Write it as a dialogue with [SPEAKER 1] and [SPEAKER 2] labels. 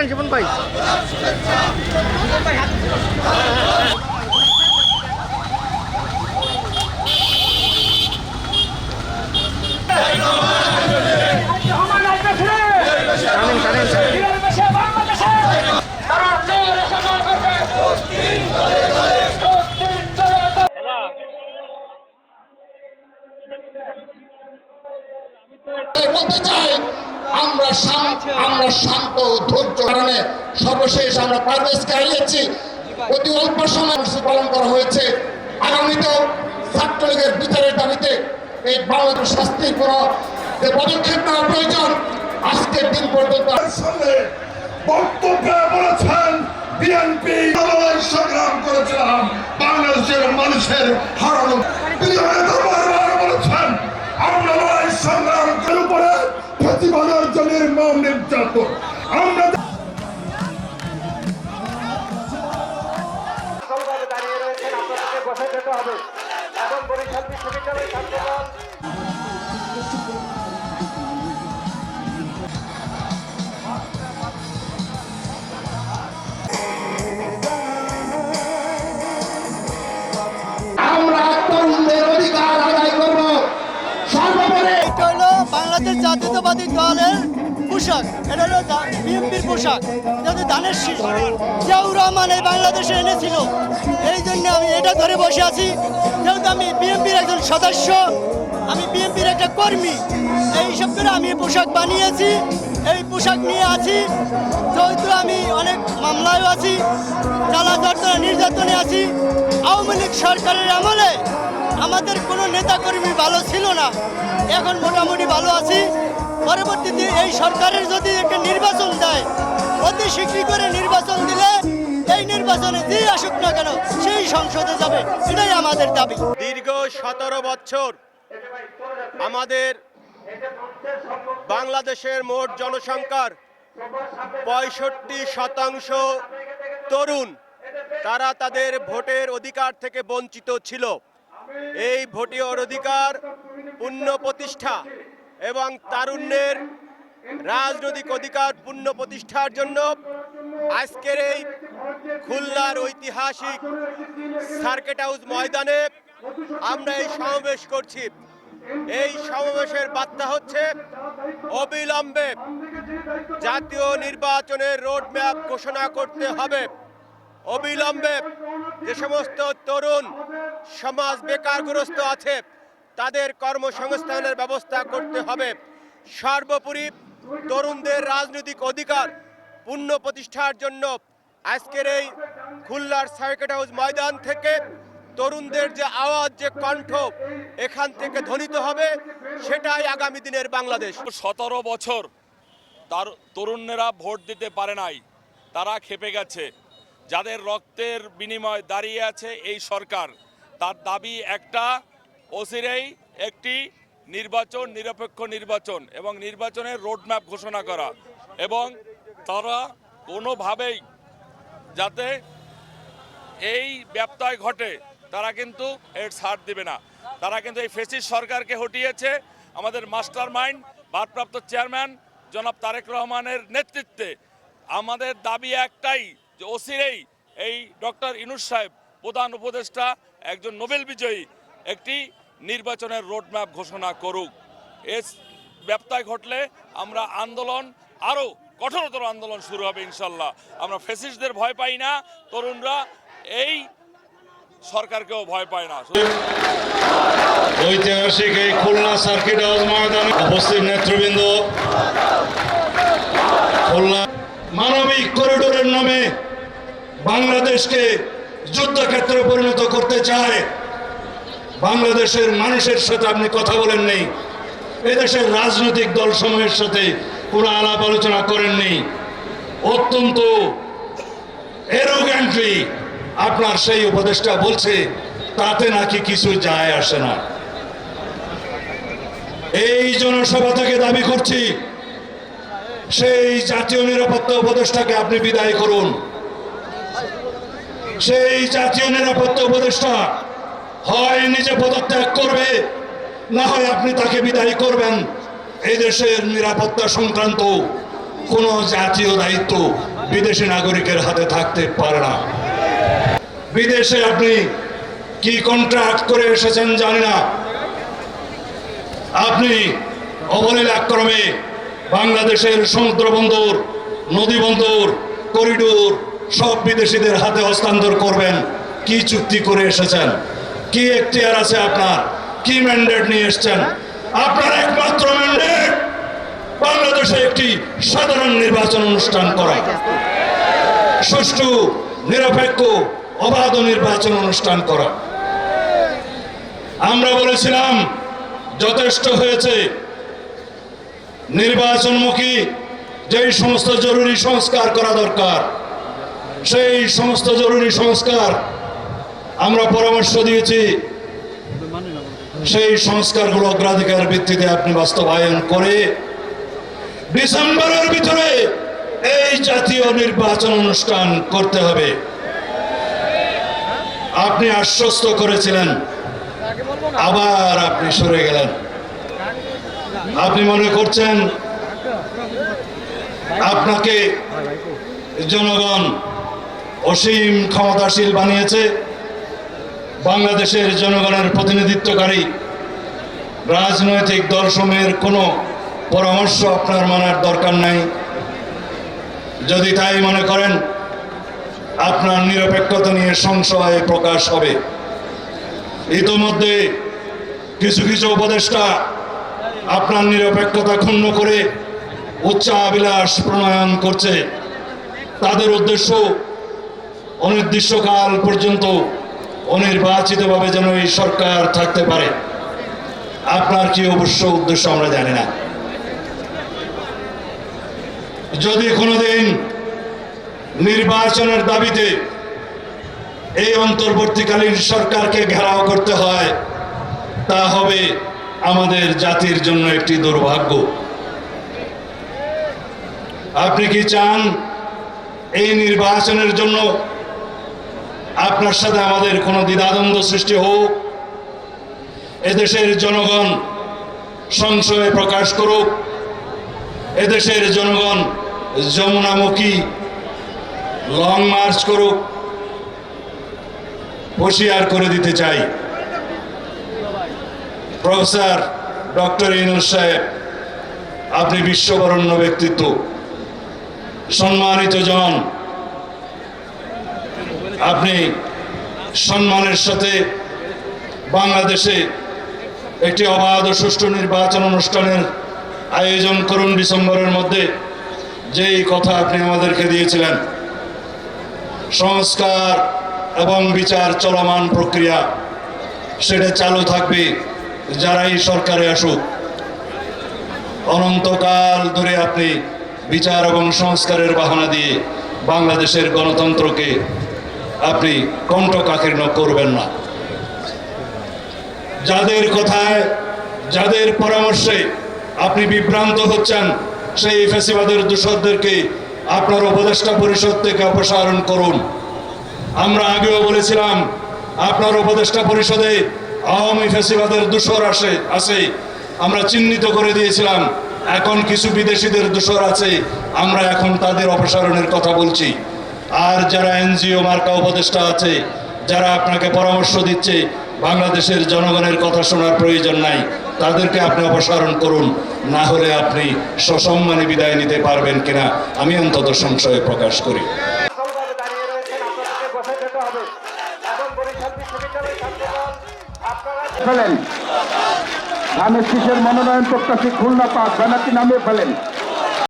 [SPEAKER 1] দাঁড়ান জীবন ভাই। টানেন
[SPEAKER 2] আমরা ও ধৈর্য কারণে সর্বশেষ আমরা পারভেজকে হারিয়েছি অতি অল্প সময় পালন করা হয়েছে। আগামীতেও ছাত্রলীগের বিচারের দাবিতে এই বাংলাদেশ শাস্তি কোনো যে পদক্ষেপ নেওয়া প্রয়োজন, আজকের দিন পর্যন্ত
[SPEAKER 3] বক্তব্যে বলেছেন বিএনপি। সংগ্রাম করেছিলাম বাংলাদেশের মানুষের হারানো।
[SPEAKER 4] হবে। এবং বরিশাল বিশ্ববিদ্যালয়ের ছাত্রদল।
[SPEAKER 5] পোশাক, এটা হলো বিএনপির পোশাক যাতে ধানের শীষ জিয়াউর রহমান এই বাংলাদেশে এনেছিল। এই জন্য আমি এটা ধরে বসে আছি, যেহেতু আমি বিএনপির একজন সদস্য, আমি বিএনপির একটা কর্মী, এই হিসাব করে আমি পোশাক বানিয়েছি, এই পোশাক নিয়ে আছি, যেহেতু আমি অনেক মামলায়ও আছি জ্বালা যন্ত্রণা নির্যাতনে আছি, আওয়ামী লীগ সরকারের আমলে আমাদের কোনো নেতাকর্মী ভালো ছিল না। এখন মোটামুটি ভালো আছি। পরবর্তীতে এই সরকারের যদি একটা নির্বাচন দেয় অতি শীঘ্র করে নির্বাচন দিলে এই নির্বাচনে যে আসুক না কেন, সেই সংসদে যাবে। এটাই আমাদের দাবি।
[SPEAKER 6] দীর্ঘ সতেরো বছর আমাদের বাংলাদেশের মোট জনসংখ্যার পঁয়ষট্টি শতাংশ তরুণ, তারা তাদের ভোটের অধিকার থেকে বঞ্চিত ছিল। এই ভোটের অধিকার পূর্ণ প্রতিষ্ঠা এবং তারুণ্যের রাজনৈতিক অধিকার পূর্ণ প্রতিষ্ঠার জন্য আজকের এই খুলনার ঐতিহাসিক সার্কেট হাউস ময়দানে আমরা এই সমাবেশ করছি। এই সমাবেশের বার্তা হচ্ছে অবিলম্বে জাতীয় নির্বাচনের রোডম্যাপ ঘোষণা করতে হবে। অবিলম্বে যে সমস্ত তরুণ সমাজ বেকারগ্রস্ত আছে তাদের কর্মসংস্থানের ব্যবস্থা করতে হবে। সর্বোপরি তরুণদের রাজনৈতিক অধিকার পূর্ণ প্রতিষ্ঠার জন্য আজকের এই খুলনার সার্কিট হাউস ময়দান থেকে তরুণদের যে আওয়াজ, যে কণ্ঠ এখান থেকে ধ্বনিত হবে, সেটাই আগামী দিনের বাংলাদেশ।
[SPEAKER 7] সতেরো বছর তার তরুণেরা ভোট দিতে পারে নাই, তারা খেপে গেছে। যাদের রক্তের বিনিময় দাঁড়িয়ে আছে এই সরকার, তার দাবি একটা অচিরেই একটি নির্বাচন, নিরপেক্ষ নির্বাচন এবং নির্বাচনের রোডম্যাপ ঘোষণা করা এবং তারা কোনোভাবেই যাতে এই ব্যত্যয় ঘটে, তারা কিন্তু এর ছাড় দিবে না। তারা কিন্তু এই ফেসিস সরকারকে হটিয়েছে। আমাদের মাস্টার মাইন্ড ভারপ্রাপ্ত চেয়ারম্যান জনাব তারেক রহমানের নেতৃত্বে আমাদের দাবি একটাই যে অচিরেই এই ডক্টর ইনুস সাহেব প্রধান উপদেষ্টা, একজন নোবেল বিজয়ী, একটি নির্বাচনের রোডম্যাপ ঘোষণা করুক। এর ব্যত্যয় ঘটলে আমরা আন্দোলন, আরও কঠোরতর আন্দোলন শুরু হবে ইনশাল্লাহ। আমরা ফেসিসদের ভয় পাই না, তরুণরা এই সরকারকেও ভয় পায় না।
[SPEAKER 8] ঐতিহাসিক এই খুলনা সার্কিট হাউস ময়দানে উপস্থিত নেতৃবৃন্দ, খুলনা মানবিক করিডোরের নামে বাংলাদেশকে যুদ্ধক্ষেত্রে পরিণত করতে চায়। বাংলাদেশের মানুষের সাথে আপনি কথা বলেন নেই। এদেশের রাজনৈতিক দল সমূহের সাথে কোনো আলাপ আলোচনা করেননি অত্যন্ত এরোগ্যান্টলি আপনার সেই উপদেশটা বলছে, তাতে নাকি কিছু যায় আসে না। এই জনসভা থেকে দাবি করছি, সেই জাতীয় নিরাপত্তা উপদেষ্টাকে আপনি বিদায় করুন। সেই জাতীয় নিরাপত্তা উপদেষ্টা নিজে পদত্যাগ করবে, না হয় আপনি তাকে বিদায় করবেন। এই দেশের নিরাপত্তা সংক্রান্ত কোনো জাতীয় দায়িত্ব বিদেশি নাগরিকের হাতে থাকতে পারে না। বিদেশে আপনি কি কন্ট্রাক্ট করে এসেছেন জানি না। আপনি অবলীলাক্রমে বাংলাদেশের সমুদ্র বন্দর, নদী বন্দর, করিডোর সব বিদেশিদের হাতে হস্তান্তর করবেন। কি চুক্তি করে এসেছেন? কি এখতিয়ার আছে আপনার? কি ম্যান্ডেট নিয়ে এসেছেন? আপনার একমাত্র ম্যান্ডেট বাংলাদেশে একটি সাধারণ নির্বাচন অনুষ্ঠান করা। সুষ্ঠু, নিরপেক্ষ, অবাধ নির্বাচন অনুষ্ঠান করা। আমরা বলেছিলাম, যথেষ্ট হয়েছে। নির্বাচনমুখী যেই সমস্ত জরুরি সংস্কার করা দরকার, সেই সমস্ত জরুরি সংস্কার আমরা পরামর্শ দিয়েছি, সেই সংস্কারগুলো অগ্রাধিকার ভিত্তিতে আপনি বাস্তবায়ন করে ডিসেম্বরের ভিতরে এই জাতীয় নির্বাচন অনুষ্ঠান করতে হবে। আপনি আশ্বস্ত করেছিলেন, আবার আপনি সরে গেলেন। আপনি মনে করছেন আপনাকে জনগণ অসীম ক্ষমতাশীল বানিয়েছে? বাংলাদেশের জনগণের প্রতিনিধিত্বকারী রাজনৈতিক দলসমূহের কোনো পরামর্শ আপনার মানার দরকার নাই। যদি তাই মনে করেন, আপনার নিরপেক্ষতা নিয়ে সংশয় প্রকাশ হবে। ইতোমধ্যে কিছু কিছু উপদেষ্টা আপনার নিরপেক্ষতা ক্ষুণ্ণ করে উচ্চাবিলাস প্রণয়ন করছে। তাদের উদ্দেশ্য অনির্দিষ্টকাল পর্যন্ত অনির্বাচিতভাবে যেন এই সরকার থাকতে পারে। আপনার কি অবশ্য উদ্দেশ্য আমরা জানি না। যদি কোনোদিন নির্বাচনের দাবিতে এই অন্তর্বর্তীকালীন সরকারকে ঘেরাও করতে হয়, তা হবে আমাদের জাতির জন্য একটি দুর্ভাগ্য। আপনি কি চান এই নির্বাচনের জন্য আপনার সাথে আমাদের কোনো দ্বিধাদ্বন্দ্ব সৃষ্টি হোক, এদেশের জনগণ সংশয় প্রকাশ করুক, এদেশের জনগণ যমুনামুখী লং মার্চ করুক, হুঁশিয়ার করে দিতে চাই। প্রফেসর ডক্টর ইনুস সাহেব, আপনি বিশ্ববরণ্য ব্যক্তিত্ব, সম্মানিত জন আপনি সম্মানের সাথে বাংলাদেশে একটি অবাধ ও সুষ্ঠু নির্বাচন অনুষ্ঠানের আয়োজন করুন ডিসেম্বরের মধ্যে। যেই কথা আপনি আমাদেরকে দিয়েছিলেন। সংস্কার এবং বিচার চলমান প্রক্রিয়া, সেটা চালু থাকবে যারাই সরকারে আসুক। অনন্তকাল ধরে আপনি বিচার এবং সংস্কারের বাহানা দিয়ে বাংলাদেশের গণতন্ত্রকে আপনি কণ্ঠকাকীর্ণ করবেন না। যাদের কথায়, যাদের পরামর্শে আপনি বিভ্রান্ত হচ্ছেন, সেই ফেসিবাদের দূষকদেরকে আপনার উপদেষ্টা পরিষদ থেকে অপসারণ করুন। আমরা আগেও বলেছিলাম, আপনার উপদেষ্টা পরিষদে আওয়ামী ফেসিবাদের দূষর আসে আছে আমরা চিহ্নিত করে দিয়েছিলাম, এখন কিছু বিদেশিদের দূষর আছে, আমরা এখন তাদের অপসারণের কথা বলছি। আর যারা এনজিও মার্কা উপদেষ্টা আছে যারা আপনাকে পরামর্শ দিচ্ছে বাংলাদেশের জনগণের কথা শোনার প্রয়োজন নাই তাদেরকে আপনি অপসারণ করুন না হলে আপনি সসম্মানে বিদায় নিতে পারবেন কিনা আমি অন্তত সংশয় প্রকাশ করি।
[SPEAKER 1] ফেলেন। ধানের শীষের মনোনয়ন প্রত্যাশী খুলনা পাক ব্যানারটি নামিয়ে ফেলেন।